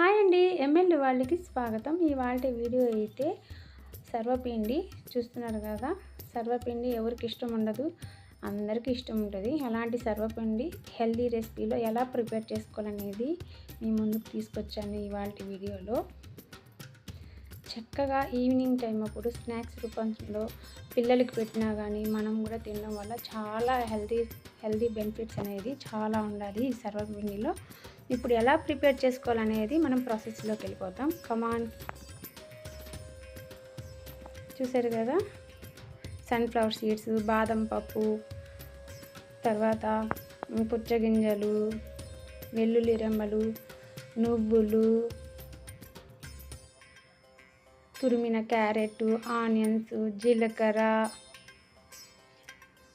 Hi అండి MLA వాళ్ళకి స్వాగతం. ఇవాళ వీడియో అయితే సర్వపిండి చూస్తున్నారు కదా. సర్వపిండి ఎవరికి ఇష్టం ఉండదు అందరికీ ఇష్టం ఉంటుంది. అలాంటి సర్వపిండి హెల్దీ రెసిపీలో ఎలా ప్రిపేర్ చేసుకోవాలనేది మీ ముందుకు తీసుకొచ్చాను ఇవాళ వీడియోలో. చక్కగా ఈవినింగ్ టైం అప్పుడు స్నాక్స్ రూపంలో పిల్లలకి పెట్టినా కానీ మనం కూడా తినడం వల్ల చాలా హెల్దీ హెల్దీ బెనిఫిట్స్ అనేది చాలా ఉండాలి ఈ సర్వపిండిలో ఇప్పుడు ఎలా ప్రిపేర్ చేసుకోవాలనేది మనం ప్రాసెస్లోకి వెళ్ళిపోతాం. కమాన్ చూసారు కదా? సన్ఫ్లవర్ సీడ్స్ బాదం పప్పు తర్వాత పుచ్చగింజలు వెల్లుల్లి రెమ్మలు నువ్వులు తురిమిన క్యారెట్ ఆనియన్స్ జీలకర్ర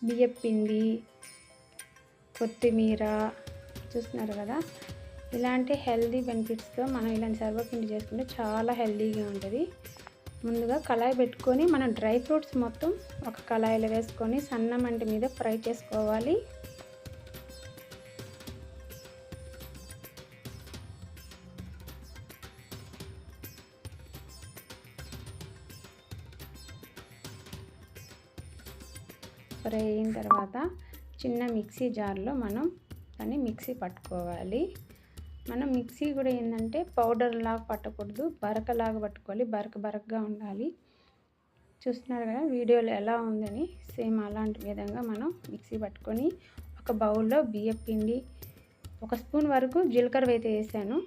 బియ్యపిండి కొత్తిమీర చూస్తున్నారు కదా? ఇలాంటి హెల్దీ బెనిఫిట్స్తో మనం ఇలాంటి సర్వపిండి చేసుకుంటే చాలా హెల్దీగా ఉంటుంది. ముందుగా కళాయి పెట్టుకొని మనం డ్రై ఫ్రూట్స్ మొత్తం ఒక కళాయిలో వేసుకొని సన్న మంట మీద ఫ్రై చేసుకోవాలి. ఫ్రై అయిన తర్వాత చిన్న మిక్సీ జార్లో మనం దాన్ని మిక్సీ పట్టుకోవాలి. మనం మిక్సీ కూడా ఏంటంటే పౌడర్ లాగా పట్టకూడదు. బరకలాగా పట్టుకోవాలి. బరక బరకగా ఉండాలి. చూస్తున్నారు కదా వీడియోలో ఎలా ఉందని. సేమ్ అలాంటి విధంగా మనం మిక్సీ పట్టుకొని ఒక బౌల్లో బియ్యం పిండి ఒక స్పూన్ వరకు జీలకర్ర అయితే వేసాను.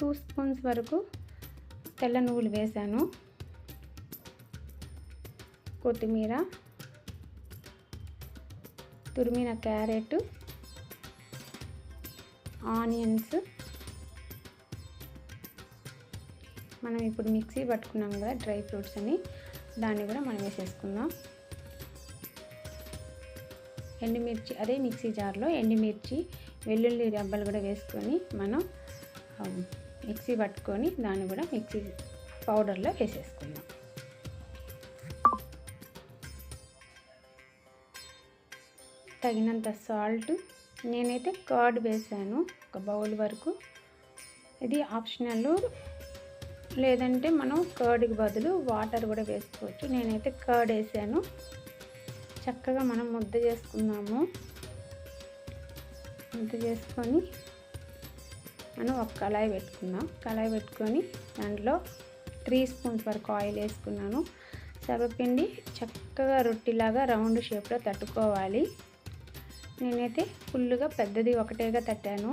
టూ స్పూన్స్ వరకు తెల్ల నువ్వులు వేసాను. కొత్తిమీర తురిమిన క్యారెట్ ఆనియన్స్. మనం ఇప్పుడు మిక్సీ పట్టుకున్నాం కదా డ్రై ఫ్రూట్స్ అని. దాన్ని కూడా మనం వేసేసుకుందాం. ఎండుమిర్చి అదే మిక్సీ జార్లో ఎండుమిర్చి వెల్లుల్లి రబ్బలు కూడా వేసుకొని మనం మిక్సీ పట్టుకొని దాన్ని కూడా మిక్సీ పౌడర్లో వేసేసుకుందాం. తగినంత సాల్ట్ నేనైతే కర్డ్ వేసాను ఒక బౌల్ వరకు. ఇది ఆప్షనల్ లేదంటే మనం కర్డ్కి బదులు వాటర్ కూడా వేసుకోవచ్చు. నేనైతే కర్డ్ వేసాను. చక్కగా మనం ముద్ద చేసుకున్నాము. ముద్ద చేసుకొని మనం ఒక కళాయి పెట్టుకుందాం. కళాయి పెట్టుకొని దాంట్లో త్రీ స్పూన్స్ వరకు ఆయిల్ వేసుకున్నాను. సర్వపిండి చక్కగా రొట్టిలాగా రౌండ్ షేప్లో తట్టుకోవాలి. నేనైతే ఫుల్గా పెద్దది ఒకటేగా తట్టాను.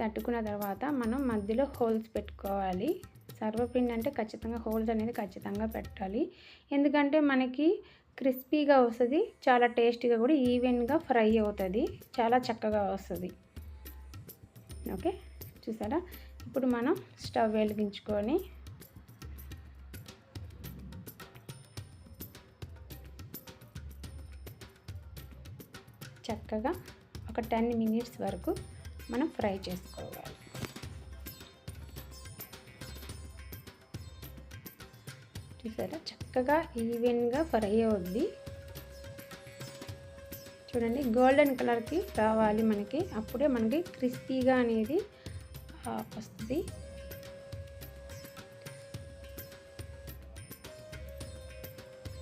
తట్టుకున్న తర్వాత మనం మధ్యలో హోల్స్ పెట్టుకోవాలి. సర్వపిండి అంటే ఖచ్చితంగా హోల్స్ అనేది ఖచ్చితంగా పెట్టాలి. ఎందుకంటే మనకి క్రిస్పీగా వస్తుంది చాలా టేస్టీగా కూడా ఈవెన్గా ఫ్రై అవుతుంది చాలా చక్కగా వస్తుంది. ఓకే చూసారా? ఇప్పుడు మనం స్టవ్ వెలిగించుకొని చక్కగా ఒక టెన్ మినిట్స్ వరకు మనం ఫ్రై చేసుకోవాలి. చూసారా? చక్కగా ఈవెన్గా ఫ్రై అవుద్ది. చూడండి గోల్డెన్ కలర్కి రావాలి మనకి. అప్పుడే మనకి క్రిస్పీగా అనేది వస్తుంది.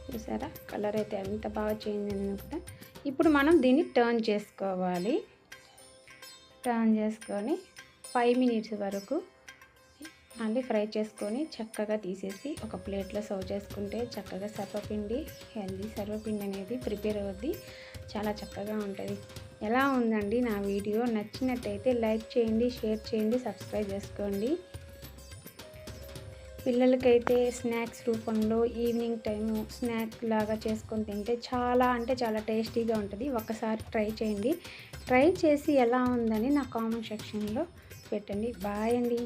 చూసారా? కలర్ అయితే ఎంత బాగా చేంజ్ అయింది కూడా ఇప్పుడు మనం దీన్ని టర్న్ చేసుకోవాలి. టర్న్ చేసుకొని ఫైవ్ మినిట్స్ వరకు మళ్ళీ ఫ్రై చేసుకొని చక్కగా తీసేసి ఒక ప్లేట్లో సర్వ్ చేసుకుంటే చక్కగా సర్వపిండి హెల్దీ సర్వపిండి అనేది ప్రిపేర్ అవుద్ది. చాలా చక్కగా ఉంటుంది. ఎలా ఉందండి నా వీడియో? నచ్చినట్టయితే లైక్ చేయండి షేర్ చేయండి సబ్స్క్రైబ్ చేసుకోండి. పిల్లలకైతే స్నాక్స్ రూపంలో ఈవినింగ్ టైము స్నాక్ లాగా చేసుకొని తింటే చాలా అంటే చాలా టేస్టీగా ఉంటుంది. ఒకసారి ట్రై చేయండి. ట్రై చేసి ఎలా ఉందని నా కామెంట్ సెక్షన్లో పెట్టండి. బాయ్ అండి.